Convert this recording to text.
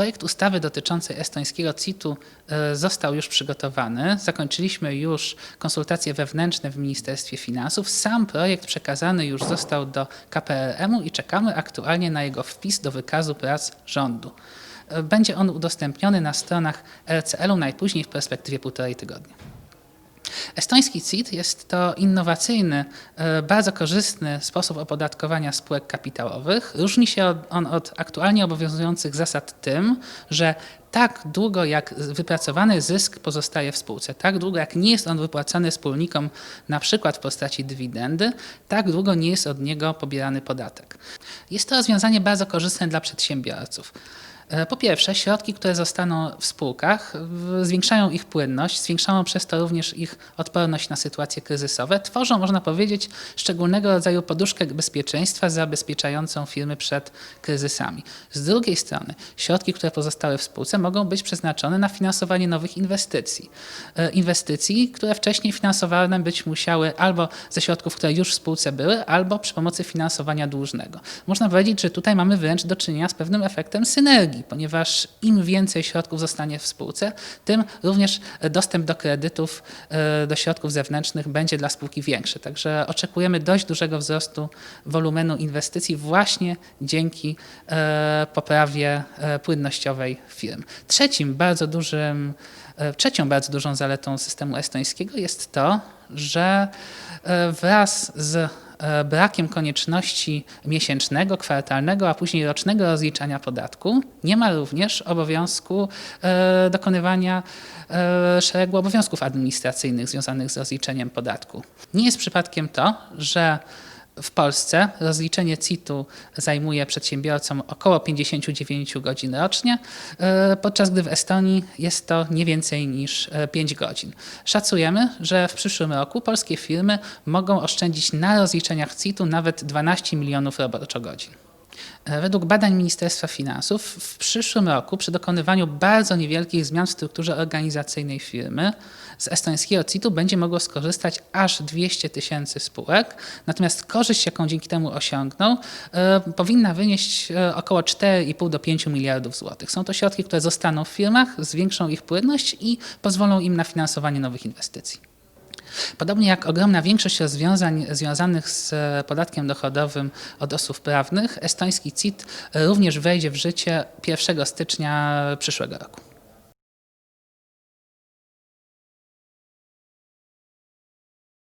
Projekt ustawy dotyczącej estońskiego CIT-u e, został już przygotowany. Zakończyliśmy już konsultacje wewnętrzne w Ministerstwie Finansów. Sam projekt przekazany już został do KPRM-u i czekamy aktualnie na jego wpis do wykazu prac rządu. E, Będzie on udostępniony na stronach RCL-u najpóźniej w perspektywie półtorej tygodnia. Estoński CIT jest to innowacyjny, e, bardzo korzystny sposób opodatkowania spółek kapitałowych. Różni się on od aktualnie obowiązujących zasad tym, że tak długo jak wypracowany zysk pozostaje w spółce, tak długo jak nie jest on wypłacany wspólnikom na przykład w postaci dywidendy, tak długo nie jest od niego pobierany podatek. Jest to rozwiązanie bardzo korzystne dla przedsiębiorców. E, Po pierwsze, środki, które zostaną w spółkach, zwiększają ich płynność, zwiększają przez to również ich odporność na sytuacje kryzysowe, tworzą, można powiedzieć, szczególnego rodzaju poduszkę bezpieczeństwa zabezpieczającą firmy przed kryzysami. Z drugiej strony, środki, które pozostały w spółce, mogą być przeznaczone na finansowanie nowych inwestycji. E, Inwestycji, które wcześniej finansowane być musiały albo ze środków, które już w spółce były, albo przy pomocy finansowania dłużnego. Można powiedzieć, że tutaj mamy wręcz do czynienia z pewnym efektem synergii, ponieważ im więcej środków zostanie w spółce, tym również dostęp do kredytów, e, do środków zewnętrznych będzie dla spółki większy. Także oczekujemy dość dużego wzrostu wolumenu inwestycji właśnie dzięki e, poprawie e, płynnościowej firm. Trzecim bardzo dużym Trzecią bardzo dużą zaletą systemu estońskiego jest to, że wraz z brakiem konieczności miesięcznego, kwartalnego, a później rocznego rozliczania podatku, nie ma również obowiązku e, dokonywania e, szeregu obowiązków administracyjnych związanych z rozliczeniem podatku. Nie jest przypadkiem to, że w Polsce rozliczenie CIT-u zajmuje przedsiębiorcom około 59 godzin rocznie, e, podczas gdy w Estonii jest to nie więcej niż e, 5 godzin. Szacujemy, że w przyszłym roku polskie firmy mogą oszczędzić na rozliczeniach CIT-u nawet 12 milionów roboczogodzin. E, Według badań Ministerstwa Finansów w przyszłym roku przy dokonywaniu bardzo niewielkich zmian w strukturze organizacyjnej firmy z estońskiego CIT-u będzie mogło skorzystać aż 200 tysięcy spółek, natomiast korzyść, jaką dzięki temu osiągną, e, powinna wynieść e, około 4,5 do 5 miliardów złotych. Są to środki, które zostaną w firmach, zwiększą ich płynność i pozwolą im na finansowanie nowych inwestycji. Podobnie jak ogromna większość rozwiązań związanych z podatkiem dochodowym od osób prawnych, estoński CIT również wejdzie w życie 1 stycznia przyszłego roku.